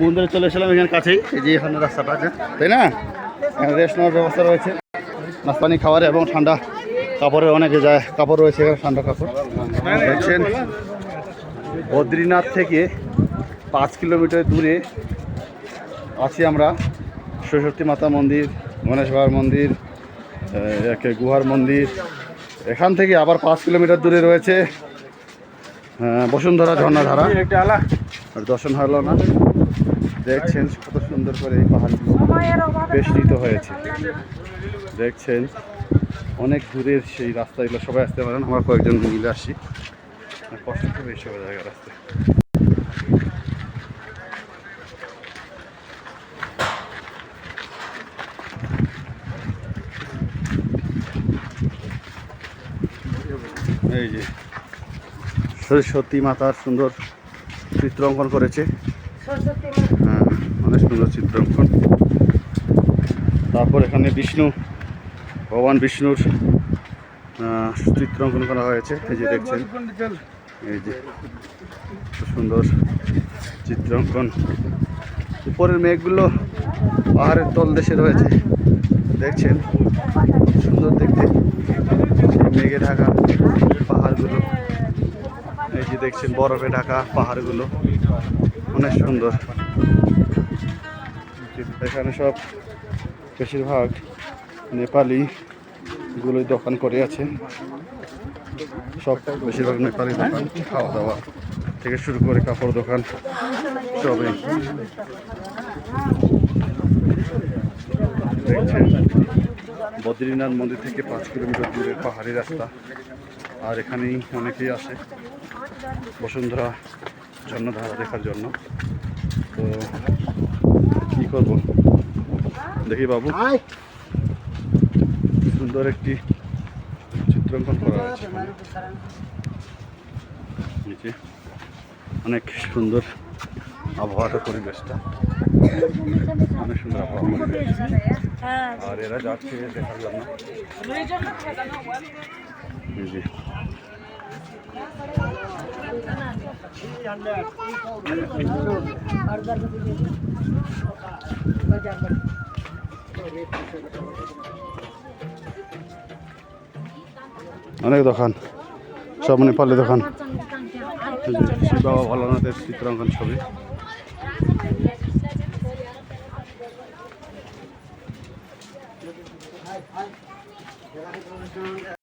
মন্দিরে চলে এসেছিলাম, এখানে কাছেই। এই যে এখানে রাস্তাটা আছে, তাই না? এখানে রেস্ট নেওয়ার ব্যবস্থা রয়েছে। নাস্তানি খাবার এবং ঠান্ডা কাপড়ের অনেকে যায়, কাপড় রয়েছে এখানে, ঠান্ডা কাপড়। বদ্রীনাথ থেকে পাঁচ কিলোমিটার দূরে আছি আমরা। সরস্বতী মাতা মন্দির, গণেশ বাবার মন্দির গুহার মন্দির। এখান থেকে আবার পাঁচ কিলোমিটার দূরে রয়েছে বসুন্ধরা ঝর্ণাধারা। আর দর্শন হলো না। দেখছেন কত সুন্দর করে এই পাহাড়গুলো বেষ্টিত হয়েছে। দেখছেন অনেক দূরের সেই রাস্তাগুলো সবাই আসতে পারেন। আমরা কয়েকজন মিলে আসি। কষ্ট খুব হয়ে যায় রাস্তায় এই যে। সরস্বতী মাতার সুন্দর চিত্র অঙ্কন করেছে। হ্যাঁ অনেক সুন্দর চিত্র অঙ্কন। তারপর এখানে বিষ্ণু, ভগবান বিষ্ণুর চিত্র অঙ্কন করা হয়েছে। এই যে দেখছেন, এই যে সুন্দর চিত্র অঙ্কন। উপরের মেঘগুলো পাহাড়ের তল দেশে রয়েছে। দেখছেন, সুন্দর দেখতে। মেঘে ঢাকা। যে দেখছেন বরফে ঢাকা পাহাড়গুলো, অনেক সুন্দর। এখানে সব বেশিরভাগ নেপালি গুলোই দোকান করে আছে। সব বেশিরভাগ নেপালি দোকান খাওয়া দাওয়া থেকে শুরু করে কাপড় দোকান, সবই। দেখছেন, বদ্রীনাথ মন্দির থেকে পাঁচ কিলোমিটার দূরের পাহাড়ি রাস্তা। আর এখানেই অনেকেই আসে বসুন্ধরা ঝর্ণাধারা দেখার জন্য। তো কি করব? দেখি বাবু। সুন্দর একটি চিত্রাঙ্কন করা এখানে। নিচে অনেক সুন্দর আবহাওয়াটা পরিবেশটা। অনেক সুন্দর আবহাওয়া আর এরা যাচ্ছে দেখার জন্য। এই অনেক দোকান। সব নেপালি দোকান। এই যে শিব বাবা ভোলানাথের চিত্রাঙ্কন ছবি।